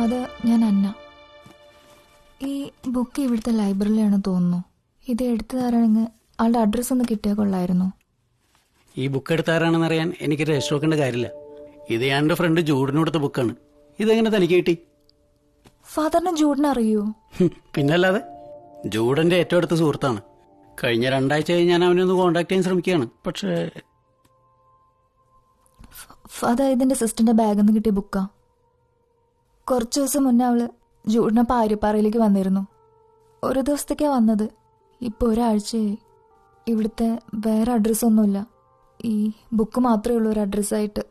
Father ഞാൻ അന്ന. ഈ book ഇവിടുത്തെ ലൈബ്രറിയിലാണ് തോന്നുന്നു. ഇത് എടുത്തു തരാണെങ്കിൽ ആളുടെ അഡ്രസ്സ് ഒന്ന് കിട്ടിയാൽ കൊള്ളായിരുന്നു. ഈ ബുക്ക് എടുത്താരാണെന്ന് അറിയാൻ എനിക്ക് രജിസ്റ്റർ വെക്കേണ്ട കാര്യമില്ല. ഇത് ഞാൻ എന്റെ ഫ്രണ്ട് ജൂഡിനോടുത്ത ബുക്കാണ് ഇതെങ്ങനെ തനിക്ക് കിട്ടി? ഫാദറിന് ജൂഡിനെ അറിയോ? പിന്നല്ലാതെ ജൂഡന്റെ ഏറ്റവും അടുത്ത സുഹൃത്താണ്. കഴിഞ്ഞ രണ്ടാഴ്ചയായി ഞാൻ അവനെ ഒന്ന് കോണ്ടാക്ട് ചെയ്യാൻ ശ്രമിക്കുകയാണ്. പക്ഷേ ഫാദർ ഇതിന്റെ സിസ്റ്ററിന്റെ ബാഗിൽ നിന്ന് കിട്ടിയ ബുക്കാ കുറച്ച് ദിവസം മുന്നേ അവൾ ജൂഡിനെ പാരിപ്പാറയിലേക്ക് വന്നിരുന്നു. ഒരു ദിവസത്തേക്കാണ് വന്നത്. ഇപ്പൊ ഒരാഴ്ചയായി. ഇവിടുത്തെ വേറെ അഡ്രസ്സൊന്നുമില്ല ഈ ബുക്ക് മാത്രമേ ഉള്ളൂ ഒരു അഡ്രസ്സായിട്ട്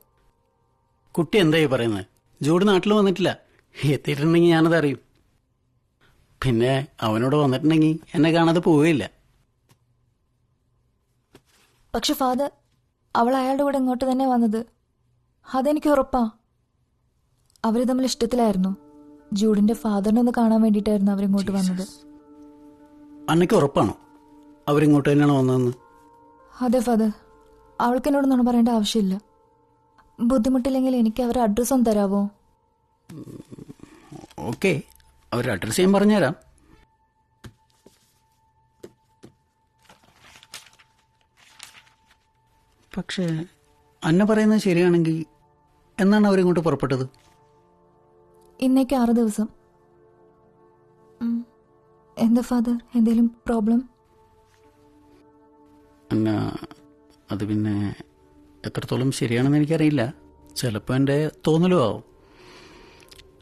കുട്ടി എന്തായി പറയുന്നത് ജൂഡ് നാട്ടിൽ വന്നിട്ടില്ല. എത്തിയിട്ടുണ്ടെങ്കിൽ ഞാനത് അറിയും. പിന്നെ അവനോട് വന്നിട്ടുണ്ടെങ്കിൽ എന്നെ കാണാതെ പോവുകയില്ല. പക്ഷെ ഫാദർ അവൾ അയാളുടെ കൂടെ ഇങ്ങോട്ട് തന്നെ വന്നത്. അതെനിക്ക് ഉറപ്പാ. അവർ തമ്മിൽ ഇഷ്ടത്തിലായിരുന്നു. ജൂഡിന്റെ ഫാദറിനെ ഒന്ന് കാണാൻ വേണ്ടിയിട്ടായിരുന്നു അവരിങ്ങോട്ട് വന്നത്. അന്നയ്ക്ക് ഉറപ്പാണോ? അവരിങ്ങോട്ട് തന്നെയാണോ വന്നതെന്ന്? അതെ ഫാദർ. അവൾക്ക് എന്നോടൊന്നും പറയേണ്ട ആവശ്യമില്ല. ബുദ്ധിമുട്ടില്ലെങ്കിൽ എനിക്ക് അവരുടെ അഡ്രസ്സ് ഒന്ന് തരാവോ? ഓക്കെ. അവരുടെ അഡ്രസ്സ് ഞാൻ പറഞ്ഞുതരാം. പക്ഷേ അന്ന പറയുന്നത് ശരിയാണെങ്കിൽ എന്നാണ് അവരിങ്ങോട്ട് പുറപ്പെട്ടത്? ഇന്നേക്ക് ആറ് ദിവസം. എന്താ ഫാദർ? എന്തേലും പ്രോബ്ലം? അന്ന അത് പിന്നെ എത്രത്തോളം ശരിയാണെന്ന് എനിക്കറിയില്ല. ചിലപ്പോൾ എന്റെ തോന്നലും ആവും.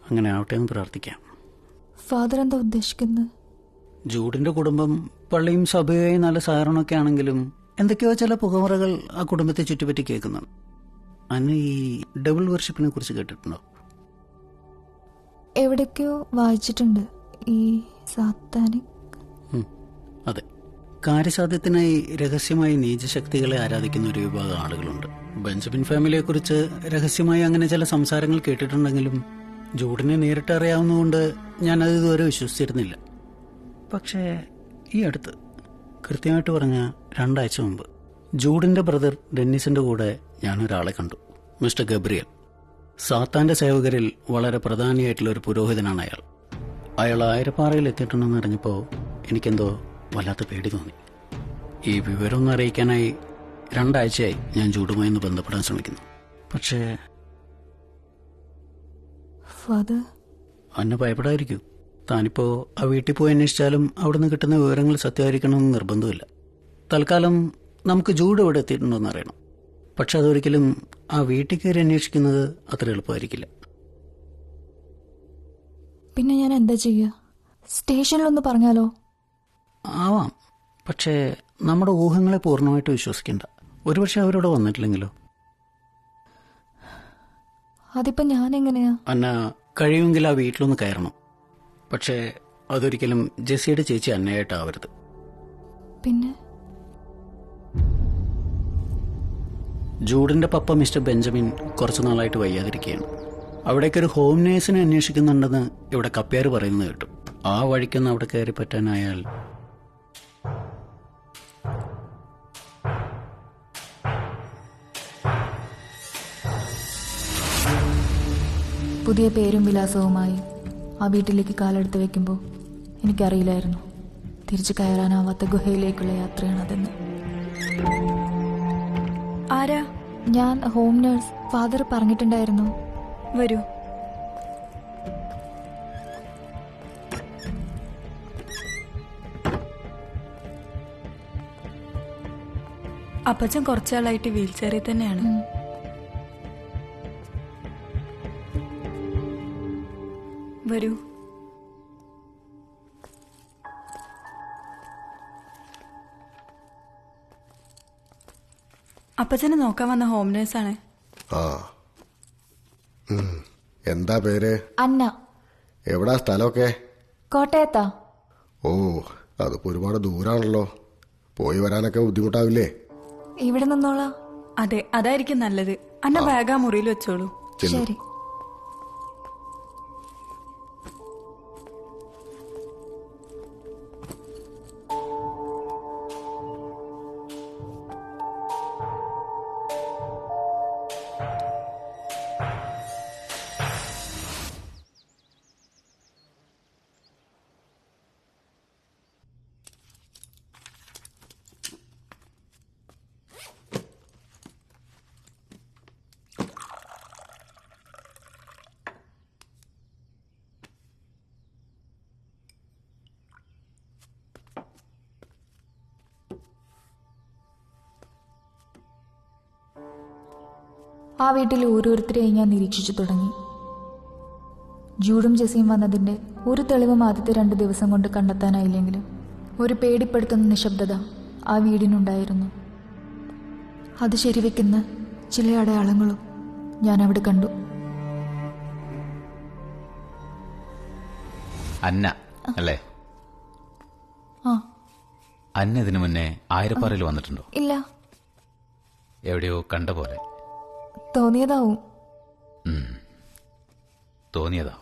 അങ്ങനെ ആവട്ടെ എന്ന് പ്രാർത്ഥിക്കാം. ഫാദർ എന്താ ഉദ്ദേശിക്കുന്നത് ജൂഡിന്റെ കുടുംബം പള്ളിയും സഭയായി നല്ല സഹകരണമൊക്കെ ആണെങ്കിലും എന്തൊക്കെയോ ചില പുകമറകൾ ആ കുടുംബത്തെ ചുറ്റിപ്പറ്റി കേൾക്കുന്നുണ്ട് അന്ന് ഈ ഡബിൾ വർഷിപ്പിനെ കുറിച്ച് കേട്ടിട്ടുണ്ടോ? എവിടേക്കോ വായിച്ചിട്ടുണ്ട് ഈ സാത്താനിക് അതെ. കാര്യസാധ്യത്തിനായി രഹസ്യമായി നീചശക്തികളെ ആരാധിക്കുന്ന ഒരു വിഭാഗം ആളുകളുണ്ട്. ബെഞ്ചമിൻ ഫാമിലിയെ കുറിച്ച് രഹസ്യമായി അങ്ങനെ ചില സംസാരങ്ങൾ കേട്ടിട്ടുണ്ടെങ്കിലും ജൂഡിനെ നേരിട്ട് അറിയാവുന്നതുകൊണ്ട് ഞാൻ ഞാനത് ഇതുവരെ വിശ്വസിച്ചിരുന്നില്ല. പക്ഷേ ഈ അടുത്ത് കൃത്യമായിട്ട് പറഞ്ഞ രണ്ടാഴ്ച മുമ്പ് ജൂഡിന്റെ ബ്രദർ ഡെന്നിസിന്റെ കൂടെ ഞാൻ ഒരാളെ കണ്ടു മിസ്റ്റർ ഗബ്രിയൽ. സാത്താന്റെ സേവകരിൽ വളരെ പ്രധാനിയായിട്ടുള്ള ഒരു പുരോഹിതനാണ് അയാൾ. അയാൾ ആയിരപ്പാറയിൽ എത്തിയിട്ടുണ്ടെന്ന് അറിഞ്ഞപ്പോൾ എനിക്കെന്തോ വല്ലാത്ത പേടി തോന്നി. ഈ വിവരമൊന്നും അറിയിക്കാനായി രണ്ടാഴ്ചയായി ഞാൻ ജൂഡുമായി ഒന്ന് ബന്ധപ്പെടാൻ ശ്രമിക്കുന്നു. പക്ഷേ ഫാദർ? അന്ന് ഭയപ്പെടാതിരിക്കൂ. താനിപ്പോ ആ വീട്ടിൽ പോയി അന്വേഷിച്ചാലും അവിടുന്ന് കിട്ടുന്ന വിവരങ്ങൾ സത്യമായിരിക്കണമെന്ന് നിർബന്ധമില്ല. തൽക്കാലം നമുക്ക് ജൂഡ് എവിടെ എത്തിയിട്ടുണ്ടോന്ന് അറിയണം. പക്ഷെ അതൊരിക്കലും ആ വീട്ടിൽ കയറി അന്വേഷിക്കുന്നത് അത്ര എളുപ്പമായിരിക്കില്ല. പിന്നെ ഞാൻ എന്താ ചെയ്യുക? സ്റ്റേഷനിലൊന്ന് പറഞ്ഞാലോ? ആവാം. പക്ഷേ നമ്മുടെ ഊഹങ്ങളെ പൂർണമായിട്ട് വിശ്വസിക്കണ്ട. ഒരുപക്ഷെ അവരോട് വന്നിട്ടില്ലെങ്കിലോ? അതിപ്പോ ഞാൻ എങ്ങനെയാ അന്ന കഴിയുമെങ്കിൽ ആ വീട്ടിലൊന്ന് കയറണം. പക്ഷേ അതൊരിക്കലും ജെസ്സിയുടെ ചേച്ചി അന്നയായിട്ടാവരുത്. പിന്നെ? ജൂഡിന്റെ പപ്പ മിസ്റ്റർ ബെഞ്ചമിൻ കുറച്ചു നാളായിട്ട് വയ്യാതിരിക്കുകയാണ്. അവിടേക്കൊരു ഹോം നേഴ്സിനെ അന്വേഷിക്കുന്നുണ്ടെന്ന് ഇവിടെ കപ്പ്യാർ പറയുന്നത് കേട്ടു. ആ വഴിക്കൊന്ന് അവിടെ കയറി പറ്റാനായാൽ പുതിയ പേരും വിലാസവുമായി ആ വീട്ടിലേക്ക് കാലെടുത്ത് വെക്കുമ്പോൾ എനിക്കറിയില്ലായിരുന്നു. തിരിച്ചു കയറാനാവാത്ത ഗുഹയിലേക്കുള്ള യാത്രയാണതെന്ന്. ആരാ? ഞാൻ ഹോം നേഴ്സ്. ഫാദർ പറഞ്ഞിട്ടുണ്ടായിരുന്നു. വരൂ. അപ്പച്ചൻ കുറച്ചാളായിട്ട് വീൽ ചെയറിൽ തന്നെയാണ് അപ്പച്ചനെ നോക്കാൻ വന്ന ഹോം നേഴ്സാണ് ആ. ഉം. എന്താ പേര്? അന്ന. എവിടാ സ്ഥലമൊക്കെ? കോട്ടയത്താ. ഓ അതിപ്പോ ഒരുപാട് ദൂരാണല്ലോ. പോയി വരാനൊക്കെ ബുദ്ധിമുട്ടാവില്ലേ? ഇവിടെ നിന്നോളാ. അതെ അതായിരിക്കും നല്ലത്. അന്ന ബാഗ് ആ മുറിയിൽ വെച്ചോളൂ. ശരി. ആ വീട്ടിൽ ഓരോരുത്തരെയും ഞാൻ നിരീക്ഷിച്ചു തുടങ്ങി. ജൂഡും ജെസിയും വന്നതിന്റെ ഒരു തെളിവും ആദ്യത്തെ രണ്ട് ദിവസം കൊണ്ട് കണ്ടെത്താനായില്ലെങ്കിലും ഒരു പേടിപ്പെടുത്തുന്ന നിശബ്ദത ആ വീടിനുണ്ടായിരുന്നു. അത് ശരിവെക്കുന്ന ചില അടയാളങ്ങളും ഞാൻ അവിടെ കണ്ടു. അന്ന അല്ലേ? ആ. അന്ന ഇതിനു മുന്നേ ആയിരപ്പാറയിൽ വന്നിട്ടുണ്ടോ? ഇല്ല. എവിടെയോ കണ്ട പോലെ. തോന്നിയതാവും. തോന്നിയതാ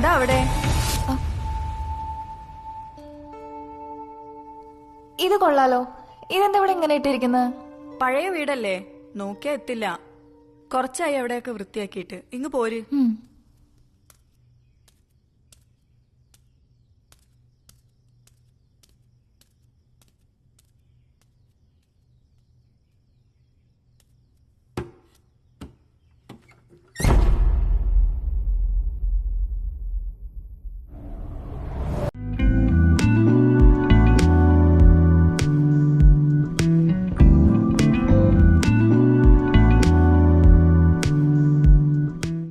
എന്താ അവിടെ? ഇത് കൊള്ളാലോ. ഇതെന്താ ഇവിടെ ഇങ്ങനെ ഇട്ടിരിക്കുന്നത് പഴയ വീടല്ലേ. നോക്കിയാ എത്തില്ല. കുറച്ചായി അവിടെയൊക്കെ വൃത്തിയാക്കിയിട്ട്. ഇങ്ങ് പോര്.